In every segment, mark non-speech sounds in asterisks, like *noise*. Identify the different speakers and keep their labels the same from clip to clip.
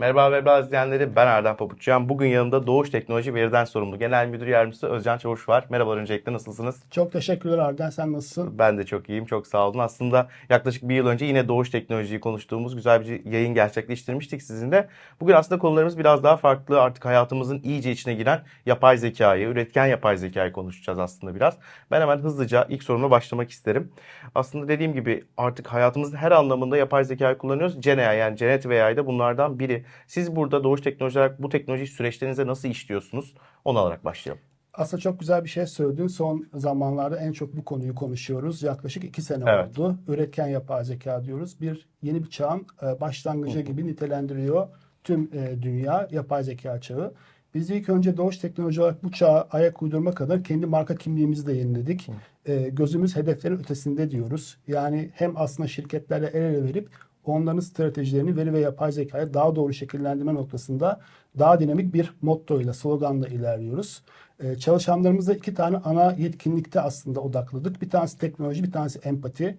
Speaker 1: Merhaba Weblog izleyenleri ben Erdem Papuçyan. Bugün yanımda Doğuş Teknoloji Veriden sorumlu Genel Müdür Yardımcısı Özcan Çavuş var. Merhabalar öncelikle nasılsınız?
Speaker 2: Çok teşekkürler Arden. Sen nasılsın?
Speaker 1: Ben de çok iyiyim, çok sağ olun. Aslında yaklaşık bir yıl önce yine Doğuş Teknoloji'yi konuştuğumuz güzel bir yayın gerçekleştirmiştik sizinle. Bugün aslında konularımız biraz daha farklı. Artık hayatımızın iyice içine giren yapay zekayı, üretken yapay zekayı konuşacağız aslında biraz. Ben hemen hızlıca ilk soruma başlamak isterim. Aslında dediğim gibi artık hayatımızın her anlamında yapay zekayı kullanıyoruz. GenAI yani Generative AI da bunlardan biri. Siz burada Doğuş Teknoloji olarak bu teknoloji süreçlerinize nasıl işliyorsunuz? Onu alarak başlayalım.
Speaker 2: Aslında çok güzel bir şey söyledin. Son zamanlarda en çok bu konuyu konuşuyoruz. Yaklaşık iki sene
Speaker 1: Evet.
Speaker 2: oldu. Üretken yapay zeka diyoruz. Bir yeni bir çağın e, başlangıcı gibi nitelendiriyor tüm e, dünya yapay zeka çağı. Biz ilk önce Doğuş Teknoloji olarak bu çağa ayak uydurma kadar kendi marka kimliğimizi de yeniledik. E, gözümüz hedeflerin ötesinde diyoruz. Yani hem aslında şirketlerle el ele verip onların stratejilerini veri ve yapay zekaya daha doğru şekillendirme noktasında daha dinamik bir mottoyla, sloganla ilerliyoruz. Ee, çalışanlarımıza iki tane ana yetkinlikte aslında odakladık. Bir tanesi teknoloji, bir tanesi empati.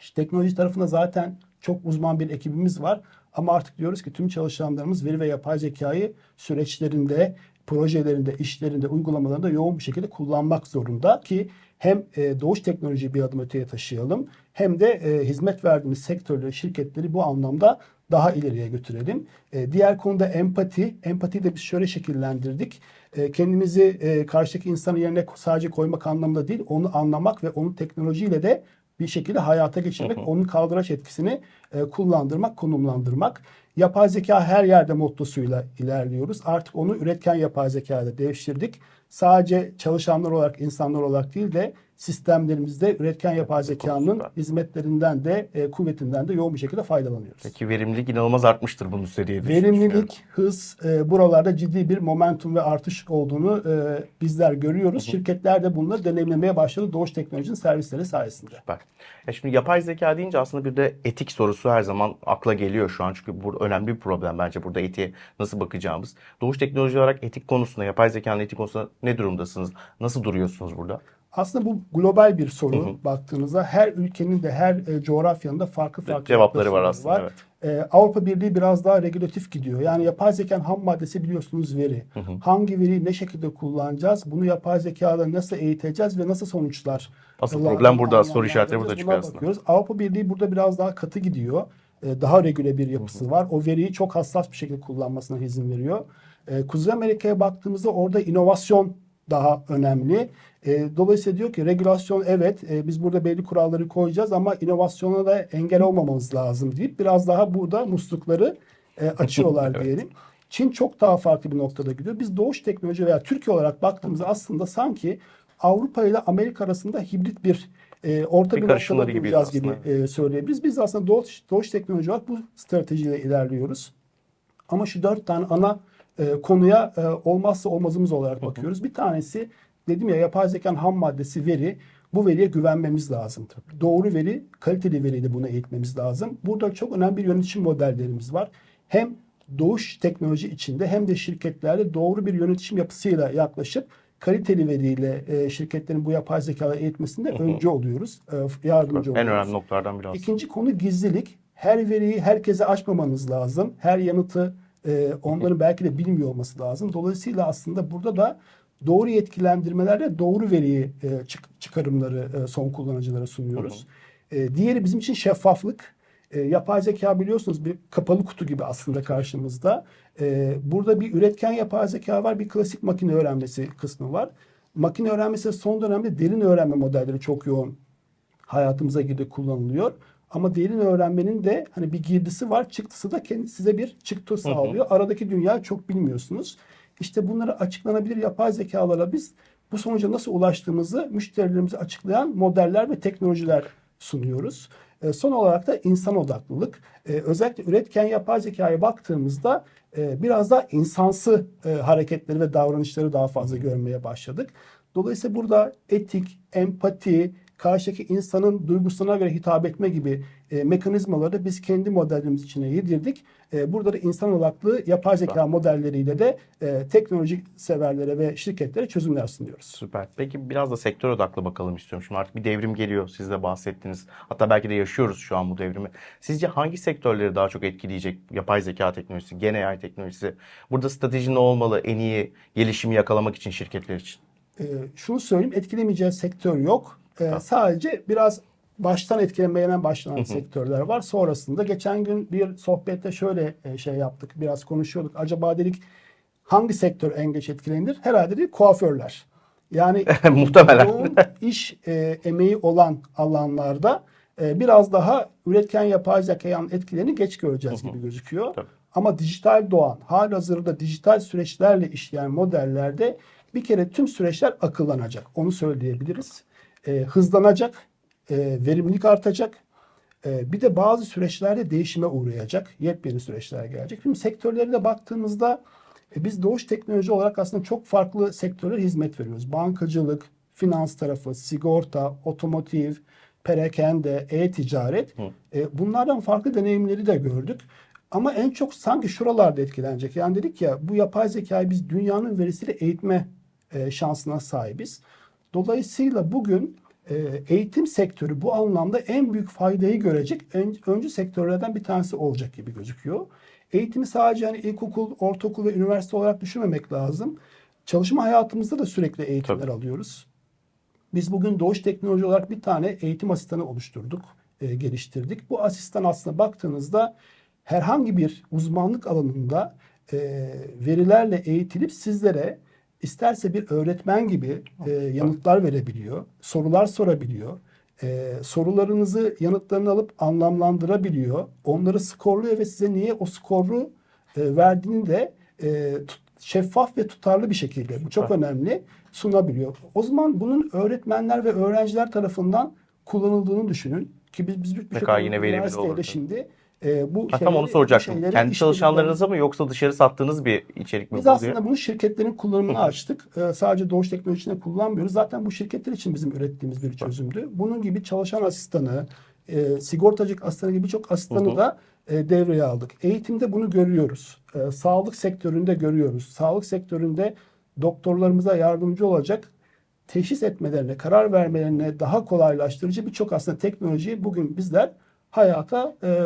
Speaker 2: İşte teknoloji tarafında zaten çok uzman bir ekibimiz var. Ama artık diyoruz ki tüm çalışanlarımız veri ve yapay zekayı süreçlerinde, projelerinde, işlerinde, uygulamalarında yoğun bir şekilde kullanmak zorunda ki hem e, doğuş teknolojiyi bir adım öteye taşıyalım hem de e, hizmet verdiğimiz sektörleri, şirketleri bu anlamda daha ileriye götürelim. E, diğer konuda empati. Empatiyi de biz şöyle şekillendirdik. E, kendimizi e, karşıdaki insanın yerine sadece koymak anlamında değil, onu anlamak ve onu teknolojiyle de bir şekilde hayata geçirmek, onun kaldıraç etkisini e, kullandırmak, konumlandırmak. Yapay zeka her yerde mottosuyla ilerliyoruz. Artık onu üretken yapay zekaya da devşirdik. Sadece çalışanlar olarak, insanlar olarak değil de sistemlerimizde üretken yapay zekanın hizmetlerinden de, e, kuvvetinden de yoğun bir şekilde faydalanıyoruz.
Speaker 1: Peki verimlilik inanılmaz artmıştır bunun düşünüyorum.
Speaker 2: Verimlilik, hız e, buralarda ciddi bir momentum ve artış olduğunu e, bizler görüyoruz. Şirketler de bunları deneyimlemeye başladı Doğuş Teknoloji'nin servisleri sayesinde.
Speaker 1: Süper. Ya şimdi yapay zeka deyince aslında bir de etik sorusu her zaman akla geliyor şu an. Çünkü bu önemli bir problem bence burada etiğe nasıl bakacağımız. Doğuş teknoloji olarak etik konusunda, yapay zekanın etik konusunda ne durumdasınız? Nasıl duruyorsunuz burada?
Speaker 2: Aslında bu global bir soru baktığınızda her ülkenin de her e, coğrafyanın da farklı farklı
Speaker 1: Cevapları var aslında,
Speaker 2: E, Avrupa Birliği biraz daha regülatif gidiyor. Yani yapay zekanın ham maddesi biliyorsunuz veri. Hangi veriyi ne şekilde kullanacağız? Bunu yapay zekada nasıl eğiteceğiz ve nasıl sonuçlar?
Speaker 1: Asıl problem burada, soru işaretleri burada çıkıyor aslında.
Speaker 2: bakıyoruz. Avrupa Birliği burada biraz daha katı gidiyor. E, daha regüle bir yapısı var. O veriyi çok hassas bir şekilde kullanmasına izin veriyor. E, Kuzey Amerika'ya baktığımızda orada inovasyon daha önemli. E, dolayısıyla diyor ki regülasyon evet e, biz burada belli kuralları koyacağız ama inovasyona da engel olmamamız lazım deyip biraz daha burada muslukları e, açıyorlar diyelim. Çin çok daha farklı bir noktada gidiyor. Biz doğuş teknoloji veya Türkiye olarak baktığımızda aslında sanki Avrupa ile Amerika arasında hibrit bir e, orta
Speaker 1: Bir
Speaker 2: bir, noktada
Speaker 1: gibiyiz
Speaker 2: duracağız gibi e, söyleyebiliriz. Biz aslında doğuş, doğuş teknoloji olarak bu stratejiyle ilerliyoruz. Ama şu dört tane ana e, konuya e, olmazsa olmazımız olarak bakıyoruz. Bir tanesi dedim ya yapay zekanın ham maddesi veri. Bu veriye güvenmemiz lazım. Doğru veri, kaliteli veriyle bunu eğitmemiz lazım. Burada çok önemli bir yönetişim modellerimiz var. Hem doğuş teknoloji içinde hem de şirketlerde doğru bir yönetişim yapısıyla yaklaşıp kaliteli veriyle e, şirketlerin bu yapay zekaları eğitmesinde önce oluyoruz. E, yardımcı
Speaker 1: En
Speaker 2: oluyoruz.
Speaker 1: önemli noktalardan biri aslında.
Speaker 2: İkinci konu gizlilik. Her veriyi herkese açmamanız lazım. Her yanıtı e, onların belki de bilmiyor olması lazım. Dolayısıyla aslında burada da doğru yetkilendirmelerle doğru veriyi e, çık- çıkarımları e, son kullanıcılara sunuyoruz. E, diğeri bizim için şeffaflık. E, yapay zeka biliyorsunuz bir kapalı kutu gibi aslında karşımızda. E, burada bir üretken yapay zeka var, bir klasik makine öğrenmesi kısmı var. Makine öğrenmesi son dönemde derin öğrenme modelleri çok yoğun hayatımıza girdi kullanılıyor. Ama derin öğrenmenin de hani bir girdisi var, çıktısı da kendi size bir çıktı sağlıyor. Aradaki dünya çok bilmiyorsunuz. İşte bunları açıklanabilir yapay zekalara biz bu sonuca nasıl ulaştığımızı müşterilerimize açıklayan modeller ve teknolojiler sunuyoruz. E, son olarak da insan odaklılık. E, özellikle üretken yapay zekaya baktığımızda e, biraz daha insansı e, hareketleri ve davranışları daha fazla görmeye başladık. Dolayısıyla burada etik, empati, karşıdaki insanın duygusuna göre hitap etme gibi e, mekanizmaları biz kendi modelimiz içine yedirdik. E, burada da insan odaklı yapay zeka modelleriyle de e, teknoloji severlere ve şirketlere çözümler sunuyoruz.
Speaker 1: Süper. Peki biraz da sektör odaklı bakalım istiyorum. Şimdi artık bir devrim geliyor. Siz de bahsettiniz. Hatta belki de yaşıyoruz şu an bu devrimi. Sizce hangi sektörleri daha çok etkileyecek yapay zeka teknolojisi, Gen AI teknolojisi? Burada strateji ne olmalı en iyi gelişimi yakalamak için şirketler için?
Speaker 2: E, şunu söyleyeyim etkilemeyeceği sektör yok. E, sadece biraz baştan etkilenmeyene başlanan sektörler var. Sonrasında geçen gün bir sohbette şöyle e, şey yaptık. Biraz konuşuyorduk. Acaba dedik hangi sektör en geç etkilenir? Herhalde dedik kuaförler. Yani *laughs*
Speaker 1: Muhtemelen.
Speaker 2: yoğun iş e, emeği olan alanlarda e, biraz daha üretken yapay zekanın etkilerini geç göreceğiz gibi gözüküyor.
Speaker 1: Tabii.
Speaker 2: Ama dijital doğan, halihazırda dijital süreçlerle işleyen modellerde bir kere tüm süreçler akıllanacak. Onu söyleyebiliriz. E, hızlanacak, e, verimlilik artacak. E, bir de bazı süreçlerde değişime uğrayacak. Yepyeni süreçler gelecek. Şimdi sektörlerine baktığımızda e, biz Doğuş Teknoloji olarak aslında çok farklı sektörlere hizmet veriyoruz. Bankacılık, finans tarafı, sigorta, otomotiv, perakende, e-ticaret. E, bunlardan farklı deneyimleri de gördük. Ama en çok sanki şuralarda etkilenecek. Yani dedik ya bu yapay zekayı biz dünyanın verisiyle eğitme e, şansına sahibiz. Dolayısıyla bugün e, eğitim sektörü bu anlamda en büyük faydayı görecek öncü sektörlerden bir tanesi olacak gibi gözüküyor. Eğitimi sadece hani ilkokul, ortaokul ve üniversite olarak düşünmemek lazım. Çalışma hayatımızda da sürekli eğitimler alıyoruz. Biz bugün Doğuş Teknoloji olarak bir tane eğitim asistanı oluşturduk, e, geliştirdik. Bu asistan aslında baktığınızda herhangi bir uzmanlık alanında e, verilerle eğitilip sizlere isterse bir öğretmen gibi e, yanıtlar verebiliyor, sorular sorabiliyor. E, sorularınızı yanıtlarını alıp anlamlandırabiliyor. Onları skorluyor ve size niye o skoru e, verdiğini de e, tut- şeffaf ve tutarlı bir şekilde bu çok önemli sunabiliyor. O zaman bunun öğretmenler ve öğrenciler tarafından kullanıldığını düşünün ki biz biz birçok
Speaker 1: Mutlaka yine verimli olur.
Speaker 2: şimdi e, bu
Speaker 1: Ha, tam onu soracaktım. Kendi çalışanlarınıza mı yoksa dışarı sattığınız bir içerik mi
Speaker 2: Biz aslında bunu şirketlerin kullanımını açtık. Ee, sadece Doğuş Teknolojisi'nde kullanmıyoruz. Zaten bu şirketler için bizim ürettiğimiz bir çözümdü. Bunun gibi çalışan asistanı, e, sigortacılık asistanı gibi birçok asistanı da e, devreye aldık. Eğitimde bunu görüyoruz. E, sağlık sektöründe görüyoruz. Sağlık sektöründe doktorlarımıza yardımcı olacak teşhis etmelerine, karar vermelerine daha kolaylaştırıcı birçok aslında teknolojiyi bugün bizler hayata e,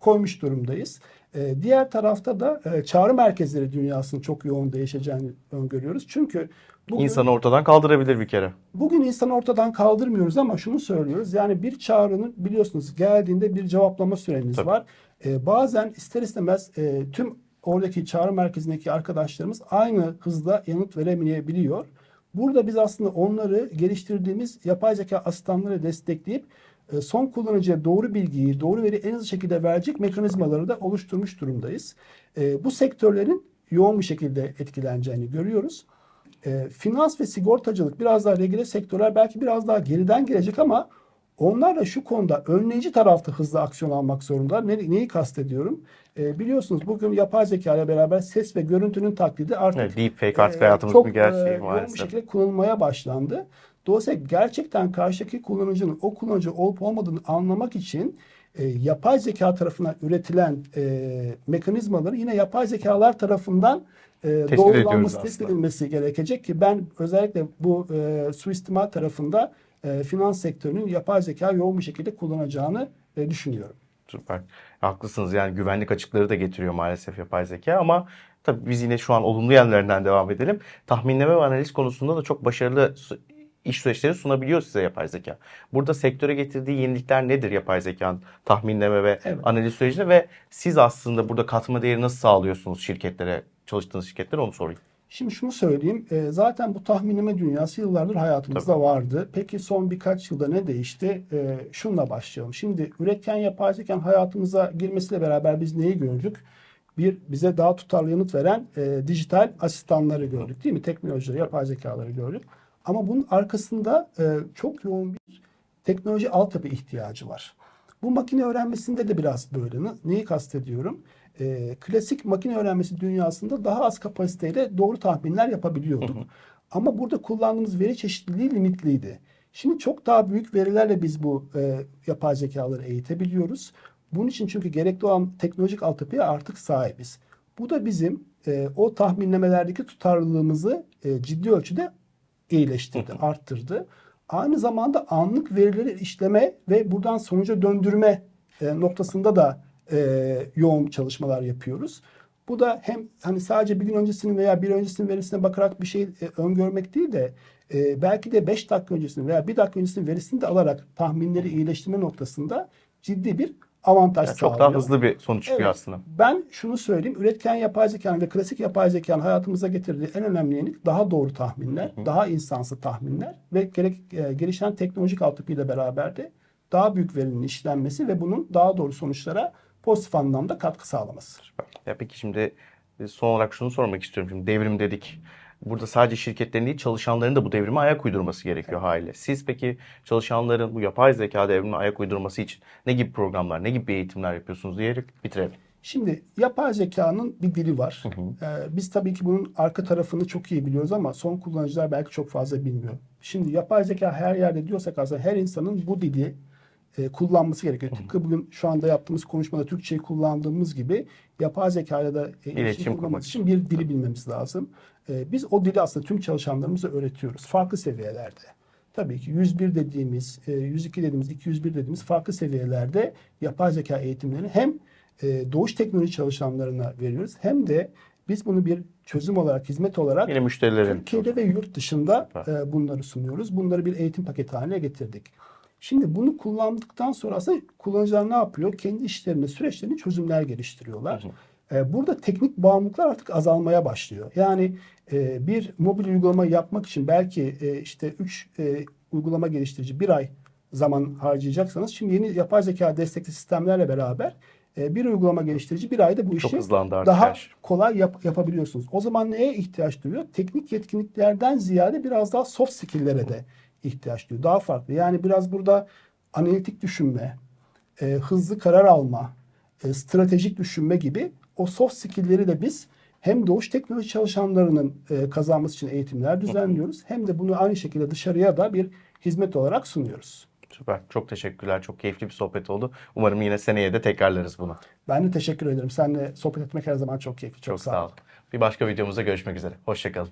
Speaker 2: koymuş durumdayız. E, diğer tarafta da e, çağrı merkezleri dünyasının çok yoğun değişeceğini öngörüyoruz. Çünkü bugün,
Speaker 1: İnsanı ortadan kaldırabilir bir kere.
Speaker 2: bugün insanı ortadan kaldırmıyoruz ama şunu söylüyoruz. Yani bir çağrının biliyorsunuz geldiğinde bir cevaplama süremiz
Speaker 1: Tabii.
Speaker 2: var. E, bazen ister istemez e, tüm oradaki çağrı merkezindeki arkadaşlarımız aynı hızda yanıt veremeyebiliyor. Burada biz aslında onları geliştirdiğimiz yapay zeka asistanları destekleyip e, son kullanıcıya doğru bilgiyi, doğru veri en hızlı şekilde verecek mekanizmaları da oluşturmuş durumdayız. E, bu sektörlerin yoğun bir şekilde etkileneceğini görüyoruz. E, finans ve sigortacılık biraz daha regüle sektörler belki biraz daha geriden gelecek ama onlar da şu konuda önleyici tarafta hızlı aksiyon almak zorunda. Ne, neyi kastediyorum? E, biliyorsunuz bugün yapay zeka ile beraber ses ve görüntünün taklidi artık
Speaker 1: Evet, deepfake artık
Speaker 2: e,
Speaker 1: hayatımızın
Speaker 2: çok e,
Speaker 1: gerçeği
Speaker 2: yoğun bir
Speaker 1: maalesef.
Speaker 2: şekilde kullanılmaya başlandı. Dolayısıyla gerçekten karşıdaki kullanıcının o kullanıcı olup olmadığını anlamak için e, yapay zeka tarafından üretilen e, mekanizmaları yine yapay zekalar tarafından e, doğrulanması,
Speaker 1: aslında.
Speaker 2: edilmesi gerekecek ki ben özellikle bu e, suistimal tarafında e, finans sektörünün yapay zeka yoğun bir şekilde kullanacağını e, düşünüyorum.
Speaker 1: Süper. Haklısınız yani güvenlik açıkları da getiriyor maalesef yapay zeka ama tabii biz yine şu an olumlu yanlarından devam edelim. Tahminleme ve analiz konusunda da çok başarılı iş süreçleri sunabiliyor size yapay zeka. Burada sektöre getirdiği yenilikler nedir yapay zekanın tahminleme ve
Speaker 2: Evet.
Speaker 1: analiz sürecinde ve siz aslında burada katma değeri nasıl sağlıyorsunuz şirketlere, çalıştığınız şirketlere onu sorayım.
Speaker 2: Şimdi şunu söyleyeyim. e, zaten bu tahminleme dünyası yıllardır hayatımızda vardı. Peki son birkaç yılda ne değişti? E, şunla başlayalım. Şimdi üretken yapay zekanın hayatımıza girmesiyle beraber biz neyi gördük? Bir bize daha tutarlı yanıt veren e, dijital asistanları gördük değil mi? Teknolojileri, yapay zekaları gördük. Ama bunun arkasında e, çok yoğun bir teknoloji altyapı ihtiyacı var. Bu makine öğrenmesinde de biraz böyle. Ne- Neyi kastediyorum? Ee, klasik makine öğrenmesi dünyasında daha az kapasiteyle doğru tahminler yapabiliyorduk. Ama burada kullandığımız veri çeşitliliği limitliydi. Şimdi çok daha büyük verilerle biz bu e, yapay zekaları eğitebiliyoruz. Bunun için çünkü gerekli olan teknolojik altyapıya artık sahibiz. Bu da bizim e, o tahminlemelerdeki tutarlılığımızı e, ciddi ölçüde iyileştirdi, arttırdı. Aynı zamanda anlık verileri işleme ve buradan sonuca döndürme e, noktasında da e, yoğun çalışmalar yapıyoruz. Bu da hem hani sadece bir gün öncesinin veya bir öncesinin verisine bakarak bir şey e, öngörmek değil de e, belki de 5 dakika öncesinin veya 1 dakika öncesinin verisini de alarak tahminleri iyileştirme noktasında ciddi bir avantaj
Speaker 1: Yani çok
Speaker 2: sağlıyor.
Speaker 1: daha hızlı bir sonuç çıkıyor
Speaker 2: Evet.
Speaker 1: aslında.
Speaker 2: Ben şunu söyleyeyim. Üretken yapay zekanın ve klasik yapay zekanın hayatımıza getirdiği en önemli yenilik daha doğru tahminler, daha insansı tahminler ve gerek e, gelişen teknolojik altyapıyla beraber de daha büyük verinin işlenmesi ve bunun daha doğru sonuçlara pozitif anlamda katkı sağlaması.
Speaker 1: Ya peki şimdi e, son olarak şunu sormak istiyorum. Şimdi devrim dedik. Burada sadece şirketlerin değil çalışanların da bu devrime ayak uydurması gerekiyor haliyle. Siz peki çalışanların bu yapay zeka devrimine ayak uydurması için ne gibi programlar, ne gibi eğitimler yapıyorsunuz diyerek bitirelim.
Speaker 2: Şimdi yapay zekanın bir dili var. Ee, biz tabii ki bunun arka tarafını çok iyi biliyoruz ama son kullanıcılar belki çok fazla bilmiyor. Şimdi yapay zeka her yerde diyorsak aslında her insanın bu dili e, kullanması gerekiyor. Tıpkı bugün şu anda yaptığımız konuşmada Türkçeyi kullandığımız gibi yapay zekayla da e, iletişim
Speaker 1: kurmak
Speaker 2: kurmamız için bir dili bilmemiz lazım. E, biz o dili aslında tüm çalışanlarımıza öğretiyoruz. Farklı seviyelerde. Tabii ki 101 dediğimiz, e, 102 dediğimiz, 201 dediğimiz farklı seviyelerde yapay zeka eğitimlerini hem e, doğuş teknoloji çalışanlarına veriyoruz hem de biz bunu bir çözüm olarak, hizmet olarak
Speaker 1: Yine müşterilerin.
Speaker 2: Türkiye'de ve yurt dışında e, bunları sunuyoruz. Bunları bir eğitim paketi haline getirdik. Şimdi bunu kullandıktan sonra aslında kullanıcılar ne yapıyor? Kendi işlerinde, süreçlerinde çözümler geliştiriyorlar. E, Burada teknik bağımlılıklar artık azalmaya başlıyor. Yani e, bir mobil uygulama yapmak için belki e, işte 3 uygulama geliştirici bir ay zaman harcayacaksanız şimdi yeni yapay zeka destekli sistemlerle beraber e, bir uygulama geliştirici bir ayda bu işi daha kolay yap- yapabiliyorsunuz. O zaman neye ihtiyaç duyuyor? Teknik yetkinliklerden ziyade biraz daha soft skill'lere de ihtiyaç duyuyor. Daha farklı. Yani biraz burada analitik düşünme, e, hızlı karar alma, e, stratejik düşünme gibi o soft skill'leri de biz hem doğuş teknoloji çalışanlarının e, kazanması için eğitimler düzenliyoruz hem de bunu aynı şekilde dışarıya da bir hizmet olarak sunuyoruz.
Speaker 1: Süper. Çok teşekkürler. Çok keyifli bir sohbet oldu. Umarım yine seneye de tekrarlarız bunu.
Speaker 2: Ben de teşekkür ederim. Seninle sohbet etmek her zaman çok keyifli. Çok,
Speaker 1: Çok sağ olun. Bir başka videomuzda görüşmek üzere. Hoşçakalın.